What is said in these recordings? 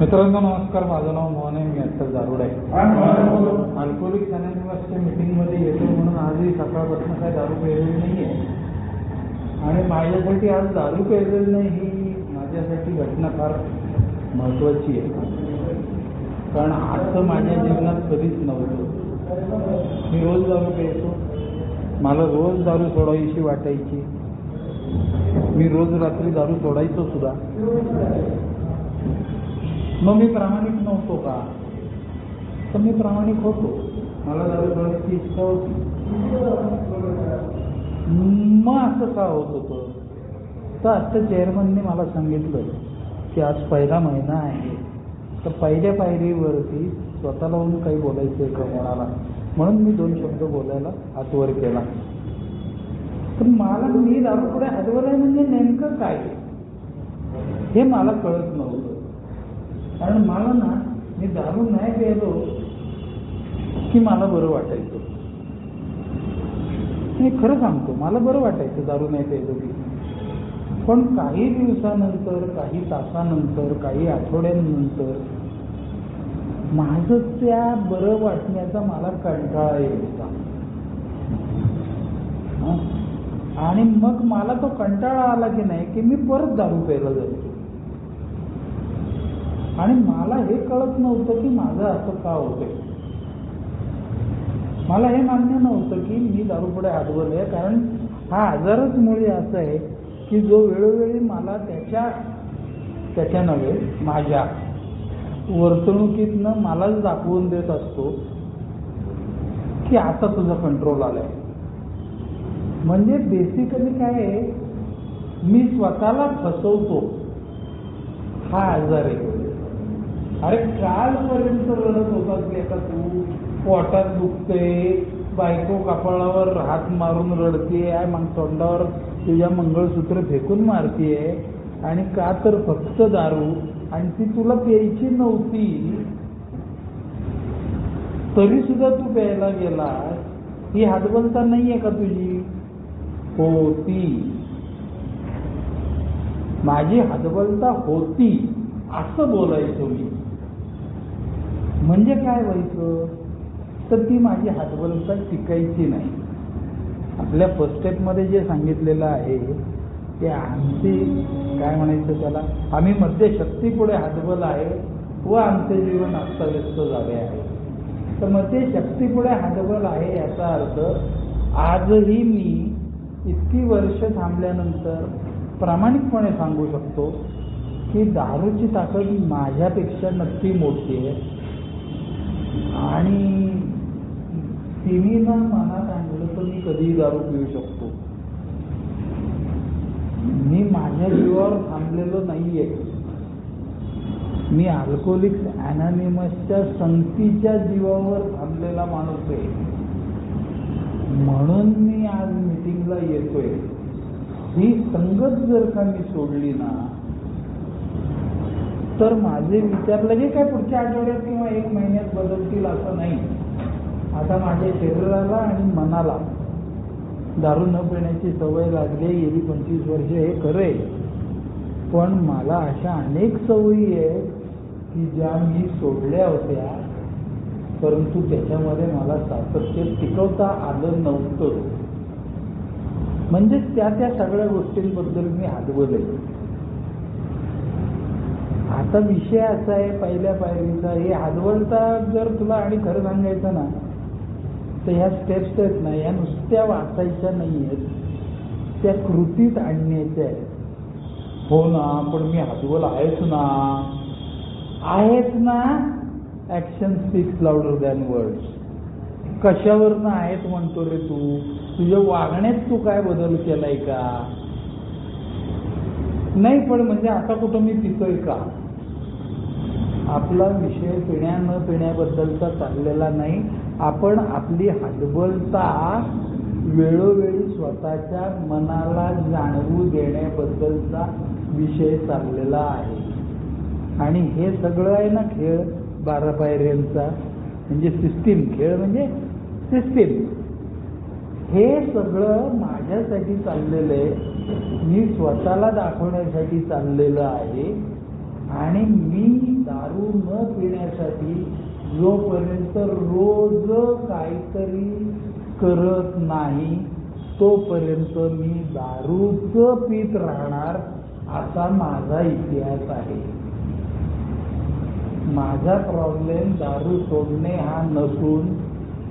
मित्रांनो नमस्कार. माझं नाव मोहन आहे मी अत्तर दारुड. आहे अल्कोहोलिक अनॅनिमसच्या मीटिंगमध्ये येतो म्हणून आजही सकाळपासून काय दारू प्यायलेली नाही आहे आणि माझ्यासाठी आज दारू प्यायलेली नाही ही माझ्यासाठी घटना फार महत्त्वाची आहे. कारण असं माझ्या जीवनात कधीच नव्हतं. मी रोज दारू प्यायचो. मला रोज दारू सोडायची वाटायची. मी रोज रात्री दारू सोडायचो सुद्धा. मग मी प्रामाणिक नव्हतो का? तर मी प्रामाणिक होतो. मला दारू सोडायची इच्छा होती. मग असं का होत होतं? तर आजच्या चेअरमनने मला सांगितलं की आज पहिला महिना आहे. तर पहिल्या पायरीवरती स्वतःला होऊन काही बोलायचं आहे का कोणाला? म्हणून मी दोन शब्द बोलायला हात वर केला. पण मला मी दारू पुढे हातवर आहे म्हणजे नेमकं काय? हे मला कळत नव्हतं. कारण मला ना मी दारू नाही प्यायलो की मला बरं वाटायचं. मी खरं सांगतो मला बरं वाटायचं दारू नाही प्यायलो की. पण काही दिवसानंतर काही तासानंतर काही आठवड्यांनंतर माझं त्या बरं वाटण्याचा मला कंटाळा यायचा आणि मग मला तो कंटाळा आला की नाही की मी परत दारू प्यायला जायचो. आणि मला हे कळत नव्हतं की माझं असं का होतंय. मला हे मान्य नव्हतं की मी दारू पुढे आहे कारण हा आजारच मुळे असं आहे की जो वेळोवेळी मला त्याच्या त्याच्या नव्हे माझ्या वर्तणुकीतनं मलाच दाखवून देत असतो की आता तुझा कंट्रोल आलाय. म्हणजे बेसिकली काय आहे मी स्वतःला फसवतो. हा आजार आहे. अरे कालपर्यंत रडत होता की आता तू पोटात दुखते बायको कपाळावर हात मारून रडतीये आहे मग तोंडावर तुझ्या मंगळसूत्र फेकून मारतीये आणि का तर फक्त दारू. आणि ती तुला प्यायची नव्हती. तरी सुद्धा तू प्यायला गेलास. ही हातबलता नाहीये का तुझी? होती. माझी हातबलता होती असं बोलायचो मी. म्हणजे काय व्हायचं? तर ती माझी हातबलता टिकायची नाही. आपल्या फर्स्ट स्टेपमध्ये जे सांगितलेलं आहे ते आमची काय म्हणायचं त्याला? आम्ही मध्यशक्तीपुढे हातबल आहे व आमचे जीवन अस्तव्यस्त झाले आहे. तर मग ते शक्तीपुढे हातबल आहे याचा अर्थ आजही मी इतकी वर्ष थांबल्यानंतर प्रामाणिकपणे सांगू शकतो की दारूची ताकद माझ्यापेक्षा नक्की मोठी आहे. आणि तिन्हीनं मनात आणलं तर मी कधीही दारू पिऊ शकतो. मी माझ्या जीवावर थांबलेलो नाहीये. मी अल्कोहोलिक्स अनॅनिमसच्या संगतीच्या जीवावर थांबलेला माणूस आहे. म्हणून मी आज मिटिंगला येतोय. ही संगत जर का मी सोडली ना तर माझे विचार लगेच काय पुढच्या आठवड्यात किंवा एक महिन्यात बदलतील असं नाही. आता माझ्या शरीराला आणि मनाला दारू न पिण्याची सवय लागली गेली पंचवीस वर्ष हे खरे पण मला अशा अनेक सवयी आहेत की ज्या मी सोडल्या होत्या परंतु त्याच्यामध्ये मला सातत्य टिकवता आलं नव्हतं. म्हणजेच त्या त्या सगळ्या गोष्टींबद्दल मी हातवलंय आता विषय असा आहे पहिल्या पायरीचा. हे हातवलता जर तुला आणि खरं सांगायचं ना तर ह्या स्टेप्स आहेत ना या नुसत्या वाचायच्या नाही आहेत. त्या कृतीत आणण्याच्या आहेत. हो ना पण मी हातवल आहेच ना. आहेच ना actions speaks louder than words कशावरनं आहेत म्हणतो रे तू? तुझ्या वागण्यात तू काय बदल केलाय का? नाही पण म्हणजे आता कुठं मी पितोय का? आपला विषय पिण्या न पिण्याबद्दलचा चाललेला नाही. आपण आपली हातबलता वेळोवेळी स्वतःच्या मनाला जाणवू देण्याबद्दलचा विषय चाललेला आहे. आणि हे सगळं आहे ना खेळ बारा पायऱ्यांचा म्हणजे सिस्टीम खेळ म्हणजे सिस्टीम हे सगळं माझ्यासाठी चाललेलं आहे. मी स्वतःला दाखवण्यासाठी चाललेलं आहे. आणि मी दारू न पिण्यासाठी जोपर्यंत रोज काहीतरी करत नाही तोपर्यंत मी दारूच पित राहणार असा माझा इतिहास आहे. माझा प्रॉब्लेम दारू सोडणे हा नसून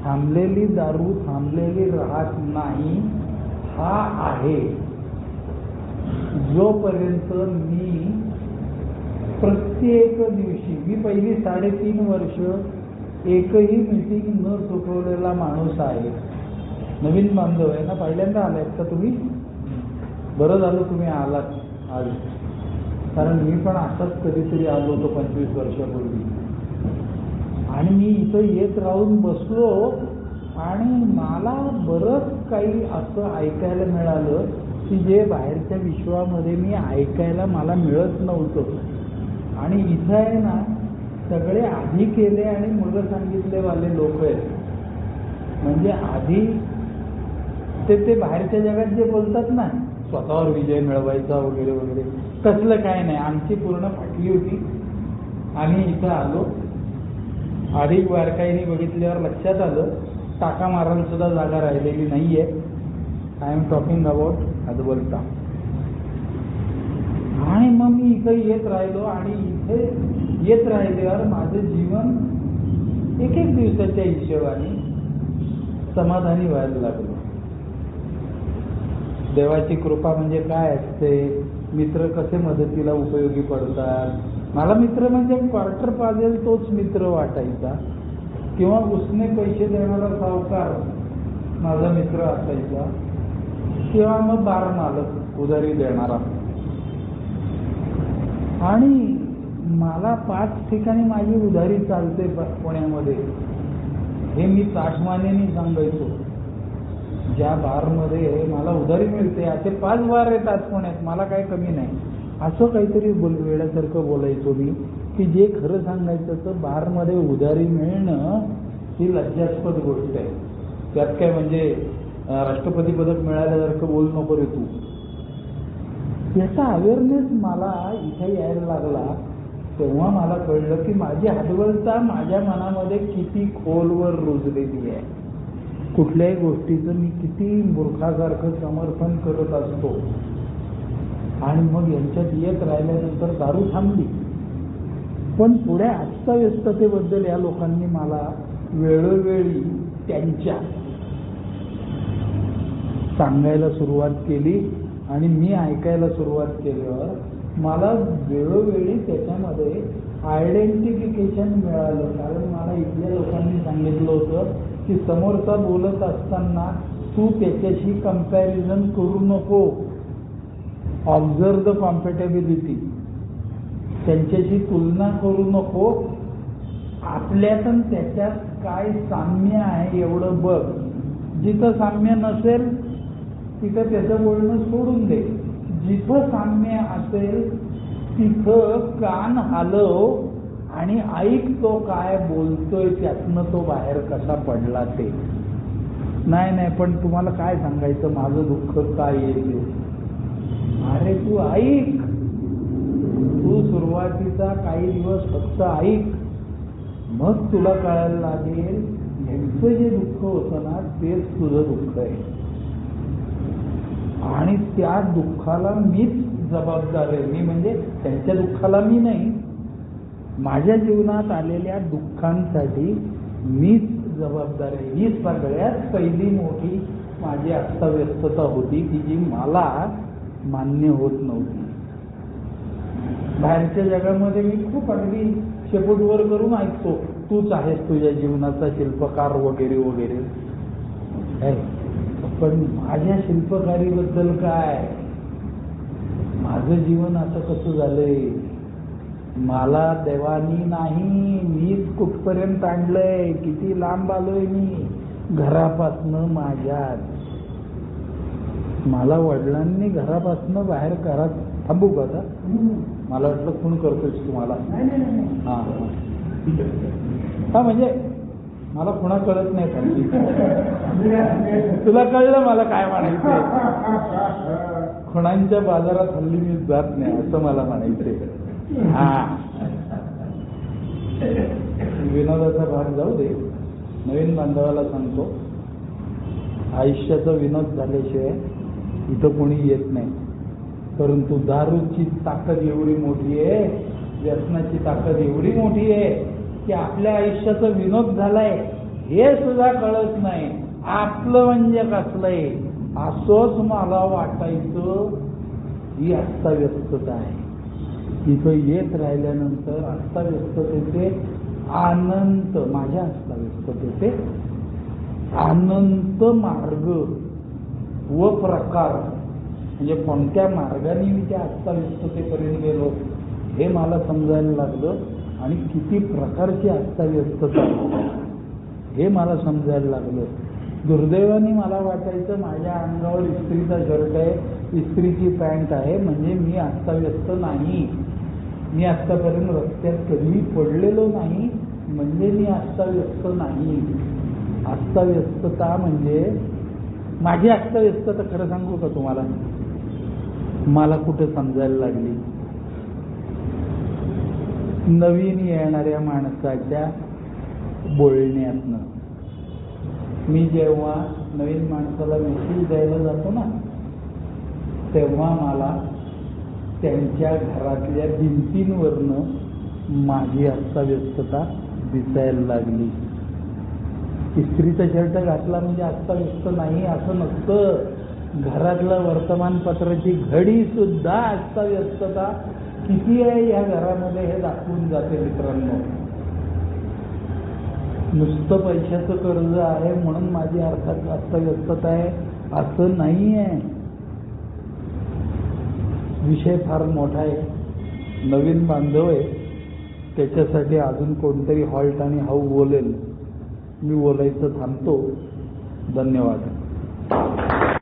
थांबलेली दारू थांबलेली राहत नाही हा आहे. जोपर्यंत मी प्रत्येक दिवशी मी पहिली साडेतीन वर्ष एकही मीटिंग न चुकवलेला माणूस आहे. नवीन बांधव आहे ना पहिल्यांदा आलायत का तुम्ही? बरं झालं तुम्ही आलात आज. कारण मी पण असंच कधीतरी आलो होतो पंचवीस वर्षापूर्वी. आणि मी इथं येत राहून बसलो आणि मला बरंच काही असं ऐकायला मिळालं की जे बाहेरच्या विश्वामध्ये मी ऐकायला मला मिळत नव्हतं. आणि इथं आहे ना सगळे आधी केले आणि मुलं सांगितले वाले लोक आहेत. म्हणजे आधी ते ते बाहेरच्या जगात जे बोलतात ना स्वतःवर विजय मिळवायचा वगैरे वगैरे तसलं काय नाही. आमची पूर्ण फाटली होती. आम्ही इथं आलो. अधिक बारकाईने बघितल्यावर लक्षात आलं टाका मारायला सुद्धा जागा राहिलेली नाहीये. आय एम टॉकिंग अबाउट हदबलता आणि इथं येत राहिलो आणि इथे येत राहिल्यावर माझं जीवन एक एक दिवसाच्या हिशोबाने समाधानी व्हायला लागलो. देवाची कृपा म्हणजे काय असते? मित्र कसे मदतीला उपयोगी पडतात? मला मित्र म्हणजे क्वार्टर पाजेल तोच मित्र वाटायचा. किंवा उसने पैसे देणारा सावकार माझा मित्र असायचा. किंवा मग बार मालक उधारी देणारा. आणि मला पाच ठिकाणी माझी उधारी चालते पुण्यामध्ये. हे मी ताठमानेने सांगायचो. ज्या बारमध्ये मला उधारी मिळते असे पाच बार येतात पुण्यात मला काय कमी नाही. असं काहीतरी बोल वेळासारखं बोलायचो मी की जे खरं सांगायचं तर बारमध्ये उधारी मिळणं ही लज्जास्पद गोष्ट आहे. त्यात काय म्हणजे राष्ट्रपती पदक मिळाल्यासारखं बोल नको रे तू. त्याचा अवेअरनेस मला इथे यायला लागला तेव्हा मला कळलं की माझी हडवलता माझ्या मनामध्ये किती खोलवर रुजलेली आहे. कुठल्याही गोष्टीचं मी किती मूर्खासारखं समर्थन करत असतो. आणि मग यांच्यात येत राहिल्यानंतर दारू थांबली. पण पुढे अस्ताव्यस्ततेबद्दल या लोकांनी मला वेळोवेळी त्यांच्या सांगायला सुरुवात केली. आणि मी ऐकायला सुरुवात केल्यावर मला वेळोवेळी त्याच्यामध्ये आयडेंटिफिकेशन मिळालं. कारण मला इथल्या लोकांनी सांगितलं होतं की समोरचा बोलत असताना तू त्याच्याशी कंपॅरिझन करू नको. ऑब्झर्व द कॉम्पेटेबिलिटी त्यांच्याशी तुलना करू नको. आपल्यात आणि त्याच्यात काय साम्य आहे एवढं बघ. जिथं साम्य नसेल तिथं त्याचं बोलणं सोडून दे. जिथं साम्य असेल तिथं कान हलव आणि ऐक तो काय बोलतोय त्यातनं तो बाहेर कसा पडला ते. नाही नाही पण तुम्हाला काय सांगायचं? माझं दुःख काय येते? अरे तू ऐक. तू सुरुवातीचा काही दिवस फक्त ऐक. मग तुला कळायला लागेल यांचं जे दुःख होतं ना तेच तुझं दुःख आहे. आणि त्या दुःखाला मीच जबाबदार आहे. मी म्हणजे त्यांच्या दुःखाला मी नाही. माझ्या जीवनात आलेल्या दुःखांसाठी मीच जबाबदार आहे. ही सगळ्यात पहिली मोठी माझी अस्तव्यस्तता होती. की जी मला मान्य होत नव्हती. बाहेरच्या जगामध्ये मी खूप अगदी शेपूटवर करून ऐकतो. तूच आहेस तुझ्या जीवनाचा शिल्पकार वगैरे वगैरे. पण माझ्या शिल्पकारीबद्दल काय? माझं जीवन असं कसं झालंय? मला देवानी नाही मीच कुठपर्यंत आणलंय? किती लांब आलोय मी? घरापासनं माझ्यात. मला वडिलांनी घरापासनं बाहेर घरात थांबू का आता? मला वाटलं खून करतोयस तुम्हाला. हा. हा म्हणजे मला पुन्हा कळत नाही तुला कळलं मला काय म्हणायचंय? खुणांच्या बाजारात हल्ली मी जात नाही असं मला म्हणायचंय. हा. विनोदाचा भाग जाऊ दे. नवीन बांधवाला सांगतो आयुष्याचा विनोद झाल्याशिवाय इथं कोणी येत नाही. परंतु दारूची ताकद एवढी मोठी आहे व्यसनाची ताकद एवढी मोठी आहे. की आपल्या आयुष्याचा विनोद झालाय हे सुद्धा कळत नाही. आपलं म्हणजे कसलंय? असंच मला वाटायचं ही अस्ताव्यस्तता आहे. तिथं येत राहिल्यानंतर अस्ताव्यस्ततेचे अनंत माझ्या अस्ताव्यस्ततेचे अनंत मार्ग व प्रकार म्हणजे कोणत्या मार्गाने मी त्या अस्ताव्यस्ततेपर्यंत गेलो हे मला समजायला लागलं. आणि किती प्रकारची अस्ताव्यस्तता. हे मला समजायला लागलं. दुर्दैवाने मला वाटायचं माझ्या अंगावर इस्त्रीचा शर्ट आहे इस्त्रीची पॅन्ट आहे म्हणजे मी अस्ताव्यस्त नाही. मी आत्तापर्यंत रस्त्यात कधी पडलेलो नाही म्हणजे मी अस्ताव्यस्त नाही. अस्ताव्यस्तता म्हणजे माझी अस्ताव्यस्तता खरं सांगू का तुम्हाला? मला कुठं समजायला लागली? नवीन येणाऱ्या माणसाच्या बोलण्यातनं. मी जेव्हा नवीन माणसाला मेसेज द्यायला जातो ना तेव्हा मला त्यांच्या घरातल्या भिंतींवरनं माझी अस्ताव्यस्तता दिसायला लागली. इस्त्रीचा शर्ट घातला म्हणजे अस्ताव्यस्त नाही असं नसतं. घरातलं वर्तमानपत्राची घडी सुद्धा अस्ताव्यस्तता किती आहे या घरामध्ये हे दाखवून जाते मित्रांनो? नुसतं पैशाचं कर्ज आहे म्हणून माझी अर्थात अस्ताव्यस्तता आहे. असं नाही आहे. विषय फार मोठा आहे. नवीन बांधव आहे. त्याच्यासाठी अजून कोणतरी हॉल्ट आणि हाऊ बोलेल. मी बोलायचं थांबतो. धन्यवाद.